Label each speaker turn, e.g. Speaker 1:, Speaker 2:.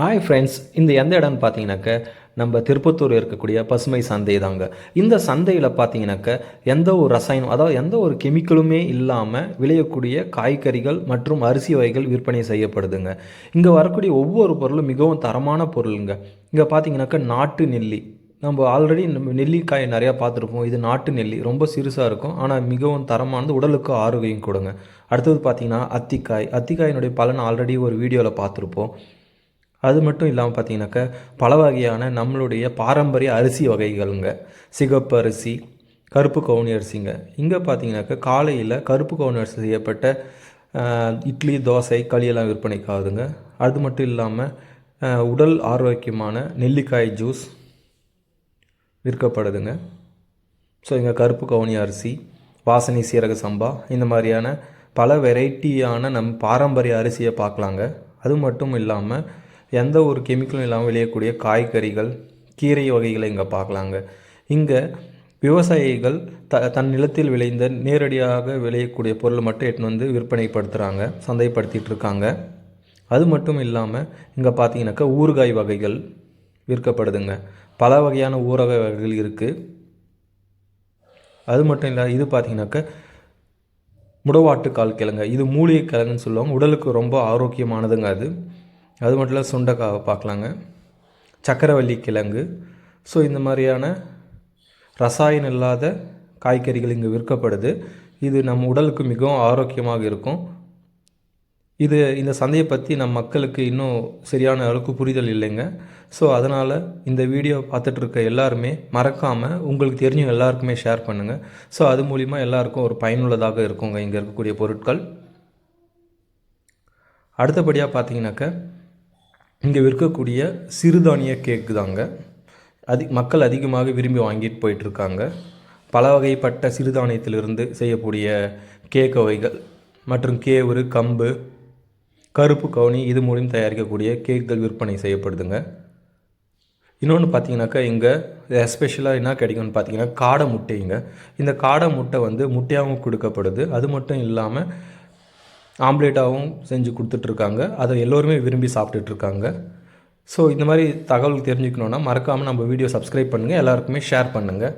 Speaker 1: Hi friends இந்த எந்த இடம்னு பார்த்தீங்கன்னாக்க நம்ம திருப்பத்தூர் இருக்கக்கூடிய பசுமை சந்தை தாங்க. இந்த சந்தையில் பார்த்தீங்கன்னாக்க எந்த ஒரு ரசாயனம் அதாவது எந்த ஒரு கெமிக்கலுமே இல்லாமல் விளையக்கூடிய காய்கறிகள் மற்றும் அரிசி வகைகள் விற்பனை செய்யப்படுதுங்க. இங்கே வரக்கூடிய ஒவ்வொரு பொருளும் மிகவும் தரமான பொருளுங்க. இங்கே பார்த்தீங்கன்னாக்க நாட்டு நெல்லி. நம்ம ஆல்ரெடி நம்ம நெல்லிக்காய் நிறையா பார்த்துருப்போம். இது நாட்டு நெல்லி. ரொம்ப சிறுசாக இருக்கும். ஆனால் மிகவும் தரமானது உடலுக்கு ஆரோக்கியம் கொடுங்க. அடுத்தது பார்த்தீங்கன்னா அத்திக்காய். அத்திக்காயினுடைய பலன் ஆல்ரெடி ஒரு வீடியோவில் பார்த்துருப்போம். அது மட்டும் இல்லாமல் பார்த்தீங்கன்னாக்கா பல வகையான நம்மளுடைய பாரம்பரிய அரிசி வகைகளுங்க. சிகப்பு அரிசி கருப்பு கவுனி அரிசிங்க. இங்கே பார்த்தீங்கன்னாக்கா காலையில் கருப்பு கவுனி அரிசி செய்யப்பட்ட இட்லி தோசை களியெல்லாம் விற்பனைக்காகுதுங்க. அது மட்டும் இல்லாமல் உடல் ஆரோக்கியமான நெல்லிக்காய் ஜூஸ் விற்கப்படுதுங்க. ஸோ இங்கே கருப்பு கவுனி அரிசி வாசனை சீரக சம்பா இந்த மாதிரியான பல வெரைட்டியான நம் பாரம்பரிய அரிசியை பார்க்கலாங்க. அது மட்டும் இல்லாமல் எந்த ஒரு கெமிக்கலும் இல்லாமல் விளையக்கூடிய காய்கறிகள் கீரை வகைகளை இங்கே பார்க்கலாங்க. இங்கே விவசாயிகள் த தன் நிலத்தில் விளைந்த நேரடியாக விளையக்கூடிய பொருளை மட்டும் எடுத்துன்னு வந்து விற்பனைப்படுத்துகிறாங்க சந்தைப்படுத்திட்டு இருக்காங்க அது மட்டும் இல்லாமல் இங்கே பார்த்தீங்கன்னாக்கா ஊறுகாய் வகைகள் விற்கப்படுதுங்க. பல வகையான ஊறுகாய் வகைகள் இருக்குது அது மட்டும் இல்லை இது பார்த்தீங்கன்னாக்கா முடவாட்டு கால் கிழங்கு இது மூலிகை கிழங்குன்னு சொல்லுவாங்க. உடலுக்கு ரொம்ப ஆரோக்கியமானதுங்க அது. அது மட்டும் இல்லை சுண்டைக்காவை பார்க்கலாங்க. சக்கரவள்ளி கிழங்கு. ஸோ இந்த மாதிரியான ரசாயனம் இல்லாத காய்கறிகள் இங்கே விற்கப்படுது. இது நம் உடலுக்கு மிகவும் ஆரோக்கியமாக இருக்கும். இது இந்த சந்தையை பற்றி நம் மக்களுக்கு இன்னும் சரியான அளவுக்கு புரிதல் இல்லைங்க. ஸோ அதனால் இந்த வீடியோ பார்த்துட்ருக்க எல்லாருமே மறக்காமல் உங்களுக்கு தெரிஞ்ச எல்லாருக்குமே ஷேர் பண்ணுங்கள் ஸோ அது மூலிமா எல்லாருக்கும் ஒரு பயனுள்ளதாக இருக்குங்க இங்கே இருக்கக்கூடிய பொருட்கள். அடுத்தபடியாக பார்த்தீங்கன்னாக்க இங்கே விற்கக்கூடிய சிறுதானிய கேக்கு தாங்க. அதி மக்கள் அதிகமாக விரும்பி வாங்கிட்டு போயிட்டுருக்காங்க. பல வகைப்பட்ட சிறுதானியத்திலிருந்து செய்யக்கூடிய கேக் வகைகள் மற்றும் கேவுரு கம்பு கருப்பு கவுனி இது மூலியம் தயாரிக்கக்கூடிய கேக்குகள் விற்பனை செய்யப்படுதுங்க. இன்னொன்று பார்த்தீங்கன்னாக்கா இங்கே எஸ்பெஷலாக என்ன கிடைக்கும்னு பார்த்தீங்கன்னா காடை முட்டைங்க. இந்த காடை முட்டை வந்து முட்டையாகவும் கொடுக்கப்படுது. அது மட்டும் இல்லாமல் ஆம்லேட்டாகவும் செஞ்சு கொடுத்துட்ருக்காங்க. அதை எல்லோருமே விரும்பி சாப்பிட்டுட்ருக்காங்க. ஸோ இந்த மாதிரி தகவல் தெரிஞ்சுக்கணுன்னா மறக்காமல் நம்ம வீடியோ சப்ஸ்கிரைப் பண்ணுங்கள் எல்லாருக்குமே ஷேர் பண்ணுங்கள்